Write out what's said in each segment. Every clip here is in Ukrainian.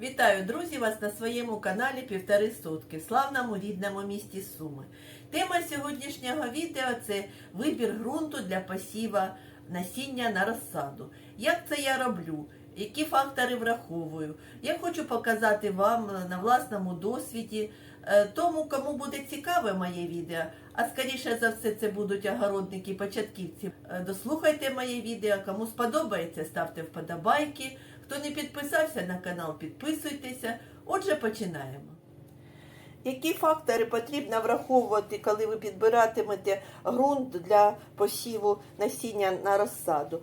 Вітаю, друзі, вас на своєму каналі Півтори сотки в славному рідному місті Суми. Тема сьогоднішнього відео це вибір ґрунту для посіва насіння на розсаду. Як це я роблю? Які фактори враховую? Я хочу показати вам на власному досвіді. Е, Тому, кому буде цікаве моє відео, а скоріше за все це будуть огородники початківці. е, Дослухайте моє відео. Кому сподобається, ставте вподобайки. Хто не підписався на канал, підписуйтеся. Отже, починаємо. Які фактори потрібно враховувати, коли ви підбиратимете ґрунт для посіву насіння на розсаду?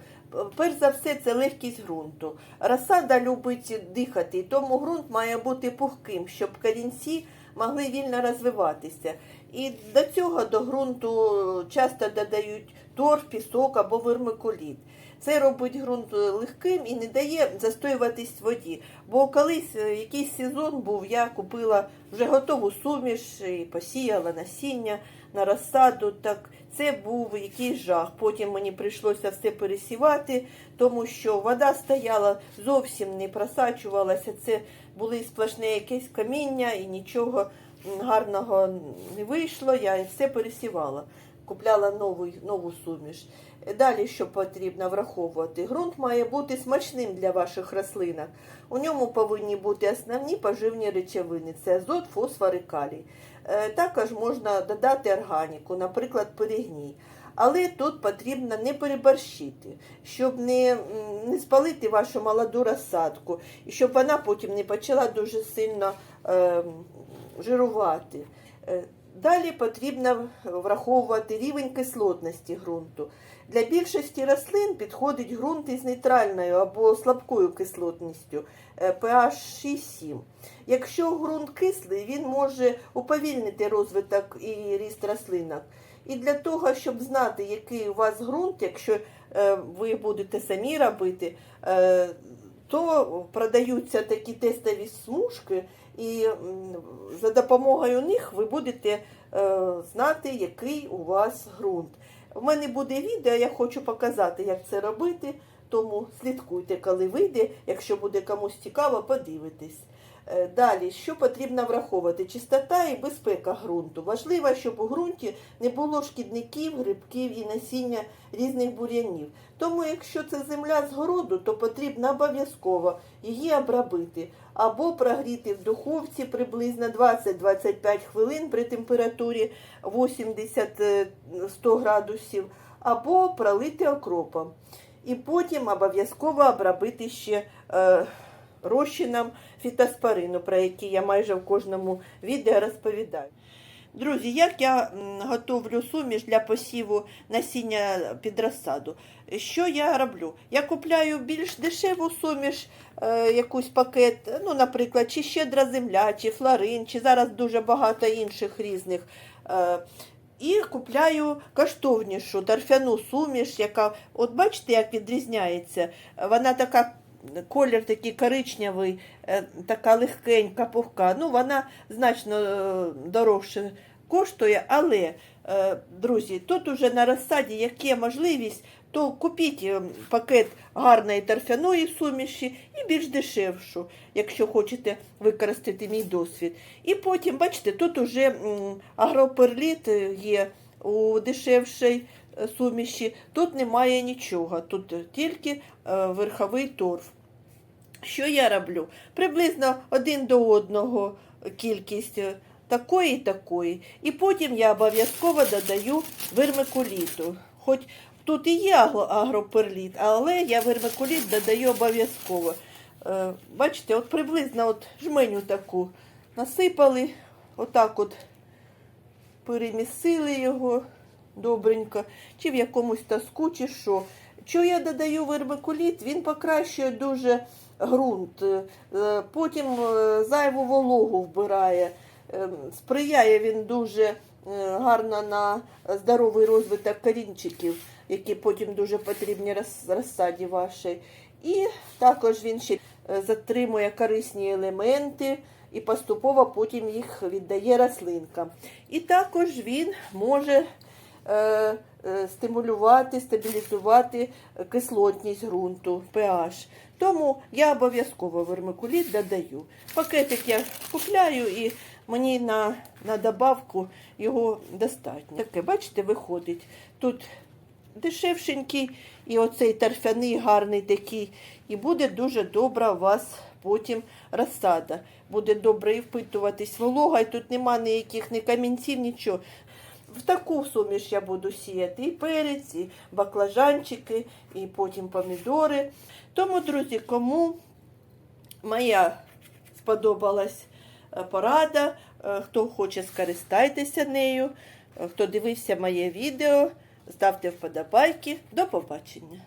Перш за все, це легкість ґрунту. Розсада любить дихати, тому ґрунт має бути пухким, щоб корінці могли вільно розвиватися. І до цього до ґрунту часто додають торф, пісок або вермикуліт. Це робить ґрунт легким і не дає застоюватись воді. Бо колись е, якийсь сезон був, я купила вже готову суміш і посіяла насіння на розсаду. Так це був якийсь жах. Потім мені прийшлося все пересівати, тому що вода стояла зовсім не просачувалася. Це були сплошне якесь каміння і нічого гарного не вийшло. Я все пересівала. Купляла нову, нову суміш. Далі, що потрібно враховувати, ґрунт має бути смачним для ваших рослинок. У ньому повинні бути основні поживні речовини: це азот, фосфор і калій. Е, Також можна додати органіку, наприклад, перегній. Але тут потрібно не переборщити, щоб не, не спалити вашу молоду розсадку, і щоб вона потім не почала дуже сильно е, жирувати. Далі потрібно враховувати рівень кислотності ґрунту. Для більшості рослин підходить ґрунт із нейтральною або слабкою кислотністю е, pH 6-7. Якщо ґрунт кислий, він може уповільнити розвиток і ріст рослинок. І для того, щоб знати, який у вас ґрунт, якщо е, ви будете самі робити, е, то продаються такі тестові смужки, і за допомогою них ви будете е, знати, який у вас ґрунт. У мене буде відео, я хочу показати, як це робити, тому слідкуйте, коли вийде. Якщо буде комусь цікаво, подивитесь. Е, Далі, що потрібно враховувати? Чистота і безпека ґрунту. Важливо, щоб у ґрунті не було шкідників, грибків і насіння різних бур'янів. Тому, якщо це земля з городу, то потрібно обов'язково її обробити або прогріти в духовці приблизно 20-25 хвилин при температурі 80-100 градусів, або пролити окропом. І потім обов'язково обробити ще е, розчином фітоспорину, про який я майже в кожному відео розповідаю. Друзі, як я готовлю суміш для посіву насіння під розсаду? Що я роблю? Я купляю більш дешеву суміш, е, якусь пакет, ну, наприклад, чи щедра земля, чи флорин, чи зараз дуже багато інших різних. Е, і купляю коштовнішу торфяну суміш, яка, от бачите, як відрізняється. Вона така, колір такий коричневий, е, така легкенька, пухка. Ну, вона значно е, дорожче коштує, але, е, друзі, тут уже на розсаді, є можливість, то купіть пакет гарної торфяної суміші і більш дешевшу, якщо хочете використати мій досвід. І потім, бачите, тут уже агроперліт є у дешевшій е, суміші, тут немає нічого, тут тільки е, верховий торф. Що я роблю? Приблизно один до одного кількість е, такої і такої. І потім я обов'язково додаю вермикуліту. Хоч тут і є агроперліт, але я вермикуліт додаю обов'язково. Е, Бачите, от приблизно от жменю таку насипали, отак от перемісили його добренько, чи в якомусь таску, чи що. Що я додаю вермикуліт, він покращує дуже ґрунт, е, потім е, зайву вологу вбирає, е, сприяє він дуже гарно на здоровий розвиток корінчиків, які потім дуже потрібні розсаді вашій. І також він ще затримує корисні елементи і поступово потім їх віддає рослинкам. І також він може стимулювати, стабілізувати кислотність ґрунту, pH. Тому я обов'язково вермикуліт додаю. Пакетик я купляю і мені на, на добавку його достатньо. Таке, бачите, виходить. Тут дешевшенький і оцей торфяний гарний такий. І буде дуже добра у вас потім розсада. Буде добре і впитуватись волога, і тут нема ніяких ні камінців, нічого. В таку суміш я буду сіяти і перець, і баклажанчики, і потім помідори. Тому, друзі, кому моя сподобалась е, порада, е, хто хоче, скористайтеся нею. Е, Хто дивився моє відео, ставте вподобайки. До побачення.